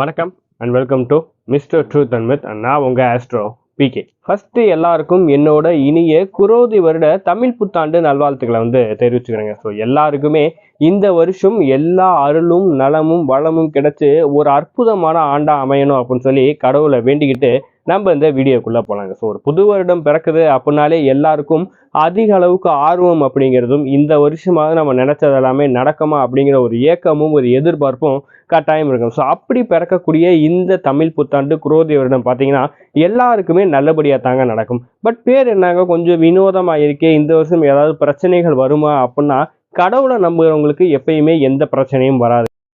வணக்கம் and welcome to mister truth and myth and நான் உங்கள் ஆஸ்ட்ரோ பிகே ஃபஸ்ட்டு எல்லாருக்கும் என்னோட இனிய குரோதி வருட தமிழ் புத்தாண்டு நல்வாழ்த்துக்களை வந்து தெரிவிச்சுக்கிறேங்க. ஸோ எல்லாருக்குமே இந்த வருஷம் எல்லா அருளும் நலமும் வளமும் கிடச்சி ஒரு அற்புதமான ஆண்டாக அமையணும் அப்படின்னு சொல்லி கடவுளை வேண்டிக்கிட்டு நம்ம இந்த வீடியோக்குள்ளே போகலாங்க ஸோ ஒரு புது வருடம் பிறக்குது அப்படின்னாலே எல்லாருக்கும் அதிக அளவுக்கு ஆர்வம் அப்படிங்கிறதும் இந்த வருஷமாவது நம்ம நினச்சது எல்லாமே நடக்குமா அப்படிங்கிற ஒரு ஏக்கமும் ஒரு எதிர்பார்ப்பும் கட்டாயம் இருக்கும். ஸோ அப்படி பிறக்கக்கூடிய இந்த தமிழ் புத்தாண்டு குரோதி வருடம் பார்த்தீங்கன்னா எல்லாருக்குமே நல்லபடியாக தாங்க நடக்கும். பட் பேர் என்னங்க? கொஞ்சம் வினோதமாக இருக்கே இந்த வருஷம் ஏதாவது பிரச்சனைகள் வருமா அப்படின்னா கடவுளை நம்புகிறவங்களுக்கு எப்பயுமே எந்த பிரச்சனையும் வராது.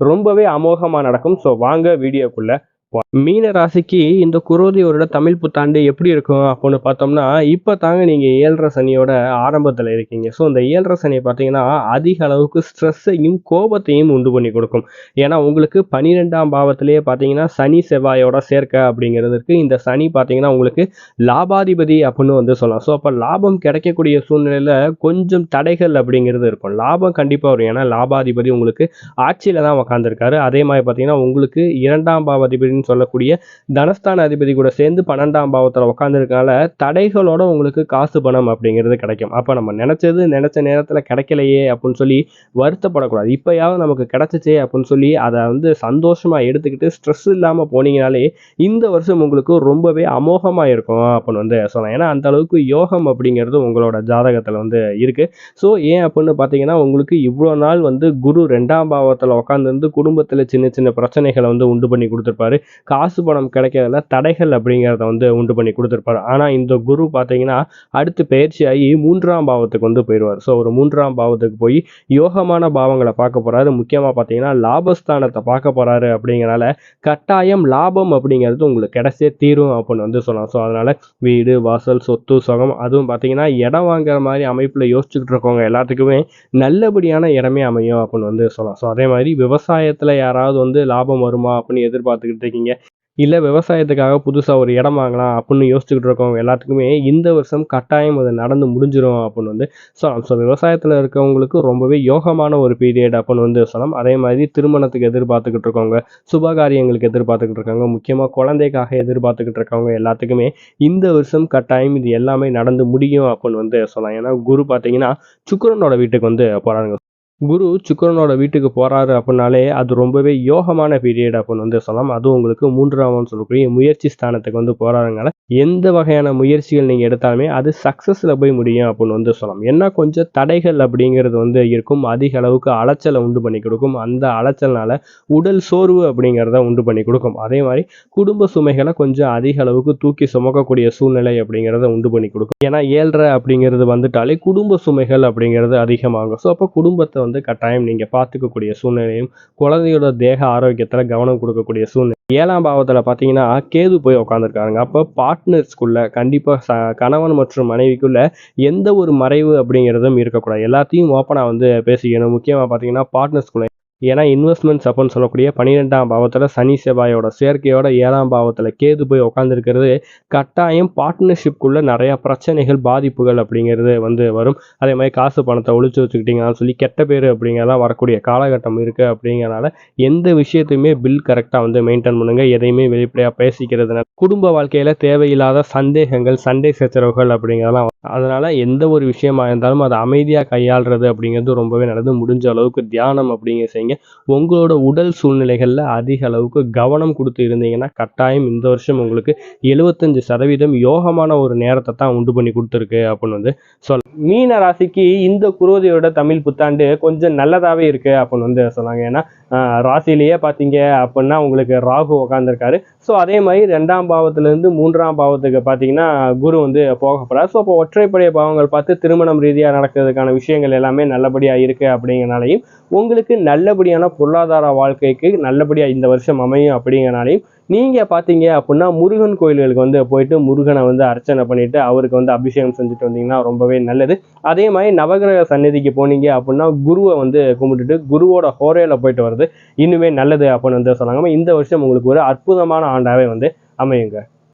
ரொம்பவே அமோகமாக நடக்கும். ஸோ வாங்க வீடியோக்குள்ள மீன ராசிக்கு இந்த குரோதியோட தமிழ் புத்தாண்டு எப்படி இருக்கும் அப்படின்னு பார்த்தோம்னா இப்போ தாங்க நீங்கள் ஏழரை சனியோட ஆரம்பத்தில் இருக்கீங்க. ஸோ இந்த ஏழரை சனி பார்த்தீங்கன்னா அதிக அளவுக்கு ஸ்ட்ரெஸ்ஸையும் கோபத்தையும் உண்டு பண்ணி கொடுக்கும். ஏன்னா உங்களுக்கு பன்னிரெண்டாம் பாவத்திலேயே பார்த்தீங்கன்னா சனி செவ்வாயோட சேர்க்கை அப்படிங்கிறது இருக்கு. இந்த சனி பார்த்தீங்கன்னா உங்களுக்கு லாபாதிபதி அப்படின்னு வந்து சொல்லலாம். ஸோ அப்போ லாபம் கிடைக்கக்கூடிய சூழ்நிலையில் கொஞ்சம் தடைகள் அப்படிங்கிறது இருக்கும். லாபம் கண்டிப்பாக வரும். ஏன்னா லாபாதிபதி உங்களுக்கு ஆட்சியில் தான் உக்காந்துருக்காரு. அதே மாதிரி பார்த்தீங்கன்னா உங்களுக்கு இரண்டாம் பாவாதிபதினு சொல்லக்கூடிய தனஸ்தான அதிபதி கூட சேர்ந்து பன்னெண்டாம் பாவத்தில் உட்காந்துருக்கனால தடைகளோட உங்களுக்கு காசு பணம் அப்படிங்கிறது கிடைக்கும். அப்போ நம்ம நினச்சது நினச்ச நேரத்தில் கிடைக்கலையே அப்படின்னு சொல்லி வருத்தப்படக்கூடாது. இப்போயாவது நமக்கு கிடைச்சிச்சே அப்படின்னு சொல்லி அதை வந்து சந்தோஷமாக எடுத்துக்கிட்டு ஸ்ட்ரெஸ் இல்லாமல் போனீங்கனாலே இந்த வருஷம் உங்களுக்கு ரொம்பவே அமோகமாக இருக்கும் அப்படின்னு வந்து சொல்லலாம். ஏன்னா அந்த அளவுக்கு யோகம் அப்படிங்கிறது உங்களோட ஜாதகத்தில் வந்து இருக்குது ஸோ ஏன் அப்படின்னு பார்த்தீங்கன்னா உங்களுக்கு இவ்வளோ நாள் வந்து குரு ரெண்டாம் பாவத்தில் உட்காந்துருந்து குடும்பத்தில் சின்ன சின்ன பிரச்சனைகளை வந்து உண்டு பண்ணி கொடுத்துருப்பாரு. காசு பணம் கிடைக்கிறதுல தடைகள் அப்படிங்கிறத வந்து உண்டு பண்ணி கொடுத்துருப்பாரு. ஆனால் இந்த குரு பார்த்தீங்கன்னா அடுத்து பயிற்சியாகி மூன்றாம் பாவத்துக்கு வந்து போயிடுவார். ஸோ ஒரு மூன்றாம் பாவத்துக்கு போய் யோகமான பாவங்களை பார்க்க போறாரு. முக்கியமாக பார்த்தீங்கன்னா லாபஸ்தானத்தை பார்க்க போறாரு அப்படிங்கிறனால கட்டாயம் லாபம் அப்படிங்கிறது உங்களுக்கு கிடைச்சே தீரும் அப்படின்னு வந்து சொல்லலாம். ஸோ அதனால வீடு வாசல் சொத்து சுகம் அதுவும் பார்த்தீங்கன்னா இடம் வாங்குற மாதிரி அமைப்பில் யோசிச்சுக்கிட்டு இருக்கவங்க எல்லாத்துக்குமே நல்லபடியான இடமே அமையும் அப்படின்னு வந்து சொல்லலாம். ஸோ அதே மாதிரி விவசாயத்தில் யாராவது வந்து லாபம் வருமா அப்படின்னு எதிர்பார்த்துக்கிட்டு இருக்கீங்க இல்லை விவசாயத்துக்காக புதுசாக ஒரு இடம் வாங்கலாம் அப்படின்னு யோசிச்சுக்கிட்டு இருக்கவங்க எல்லாத்துக்குமே இந்த வருஷம் கட்டாயம் அது நடந்து முடிஞ்சிரும் அப்படின்னு வந்து சொல்லலாம். ஸோ விவசாயத்தில் இருக்கவங்களுக்கு ரொம்பவே யோகமான ஒரு பீரியட் அப்படின்னு வந்து சொல்லலாம். அதே மாதிரி திருமணத்துக்கு எதிர்பார்த்துக்கிட்டு இருக்கவங்க சுபகாரியங்களுக்கு எதிர்பார்த்துக்கிட்டு இருக்காங்க முக்கியமாக குழந்தைக்காக எதிர்பார்த்துக்கிட்டு இருக்கவங்க எல்லாத்துக்குமே இந்த வருஷம் கட்டாயம் இது எல்லாமே நடந்து முடியும் அப்படின்னு வந்து சொல்லலாம். ஏன்னா குரு பார்த்தீங்கன்னா சுக்கரனோட வீட்டுக்கு வந்து போகிறாங்க குரு சுக்கரனோட வீட்டுக்கு போறாரு அப்படின்னாலே அது ரொம்பவே யோகமான பீரியட் அப்படின்னு வந்து சொல்லலாம். அதுவும் உங்களுக்கு மூன்றாம் சொல்லக்கூடிய முயற்சி ஸ்தானத்துக்கு வந்து போறாருனால எந்த வகையான முயற்சிகள் நீங்க எடுத்தாலுமே அது சக்சஸ்ல போய் முடியும் அப்படின்னு வந்து சொல்லலாம். என்ன கொஞ்சம் தடைகள் அப்படிங்கிறது வந்து இருக்கும். அதிக அளவுக்கு அலைச்சலை உண்டு பண்ணி கொடுக்கும். அந்த அலைச்சல்னால உடல் சோர்வு அப்படிங்கிறத உண்டு பண்ணி கொடுக்கும். அதே மாதிரி குடும்ப சுமைகளை கொஞ்சம் அதிக அளவுக்கு தூக்கி சுமக்கக்கூடிய சூழ்நிலை அப்படிங்கிறத உண்டு பண்ணி கொடுக்கும். ஏன்னா ஏழ்ரை அப்படிங்கிறது வந்துட்டாலே குடும்ப சுமைகள் அப்படிங்கிறது அதிகமாகும். ஸோ அப்போ குடும்பத்தை வந்து கட்டாயம் நீங்கள் பார்த்துக்கக்கூடிய சூழ்நிலையும் குழந்தையோட தேக ஆரோக்கியத்தில் கவனம் கொடுக்கக்கூடிய சூழ்நிலை. ஏழாம் பாவத்தில் பார்த்தீங்கன்னா கேது போய் உட்காந்துருக்காருங்க அப்போ பார்ட்னர்ஸ்குள்ள கண்டிப்பாக ச கணவன் மற்றும் மனைவிக்குள்ள எந்த ஒரு மறைவு அப்படிங்கிறதும் இருக்கக்கூடாது. எல்லாத்தையும் ஓப்பனாக வந்து பேசிக்கணும். முக்கியமாக பார்த்தீங்கன்னா பார்ட்னர்ஸ்குள்ள ஏன்னா இன்வெஸ்ட்மெண்ட்ஸ் அப்படின்னு சொல்லக்கூடிய பன்னிரெண்டாம் பாவத்தில் சனி செவ்வாயோட சேர்க்கையோட ஏழாம் பாவத்தில் கேது போய் உட்காந்துருக்கிறது கட்டாயம் பார்ட்னர்ஷிப்குள்ளே நிறையா பிரச்சனைகள் பாதிப்புகள் அப்படிங்கிறது வந்து வரும். அதே மாதிரி காசு பணத்தை ஒழிச்சு வச்சுக்கிட்டீங்கன்னு சொல்லி கெட்ட பேர் அப்படிங்கிறதெல்லாம் வரக்கூடிய காலகட்டம் இருக்குது அப்படிங்கிறனால எந்த விஷயத்தையுமே பில் கரெக்டாக வந்து மெயின்டைன் பண்ணுங்கள் எதையுமே வெளிப்படையாக பேசிக்கிறதுனால குடும்ப வாழ்க்கையில் தேவையில்லாத சந்தேகங்கள் சண்டை சச்சரவுகள் அப்படிங்கிறதெல்லாம் அதனால் எந்த ஒரு விஷயமா இருந்தாலும் அதை அமைதியாக கையாளுறது அப்படிங்கிறது ரொம்பவே நல்லது. முடிஞ்ச அளவுக்கு தியானம் அப்படிங்கிற செய்யுங்க. உங்களோட உடல் சூழ்நிலைகளில் அதிக அளவுக்கு கவனம் கொடுத்து இருந்தீங்கன்னா கட்டாயம் இந்த வருஷம் உங்களுக்கு எழுபத்தஞ்சு சதவீதம் யோகமான ஒரு நேரத்தை தான் உண்டு பண்ணி கொடுத்துருக்கு அப்படின்னு வந்து சொல்ல மீன ராசிக்கு இந்த குரோதியோட தமிழ் புத்தாண்டு கொஞ்சம் நல்லதாகவே இருக்கு அப்படின்னு வந்து சொன்னாங்க. ஏன்னா ராசிலேயே பார்த்தீங்க அப்படின்னா உங்களுக்கு ராகு உட்காந்துருக்காரு ஸோ அதே மாதிரி ரெண்டாம் ஐந்தாம் பாவத்திலிருந்து மூன்றாம் பாவத்துக்கு பார்த்தீங்கன்னா குரு வந்து போகப்படுறார் ஸோ அப்போ ஒற்றைப்படைய பாவங்கள் பார்த்து திருமணம் ரீதியாக நடக்கிறதுக்கான விஷயங்கள் எல்லாமே நல்லபடியாக இருக்குது அப்படிங்கிறனாலையும் உங்களுக்கு நல்லபடியான பொருளாதார வாழ்க்கைக்கு நல்லபடியாக இந்த வருஷம் அமையும் அப்படிங்கிறனாலையும் நீங்கள் பார்த்தீங்க அப்படின்னா முருகன் கோயில்களுக்கு வந்து போயிட்டு முருகனை வந்து அர்ச்சனை பண்ணிவிட்டு அவருக்கு வந்து அபிஷேகம் செஞ்சுட்டு வந்தீங்கன்னா ரொம்பவே நல்லது. அதே மாதிரி நவகிரக சந்நிதிக்கு போனீங்க அப்படின்னா குருவை வந்து கும்பிட்டுட்டு குருவோட ஹோரையில் போயிட்டு வர்றது இன்னுமே நல்லது அப்படின்னு வந்து சொன்னாங்க. இந்த வருஷம் உங்களுக்கு ஒரு அற்புதமான ஆண்டாகவே வந்து அமையுங்க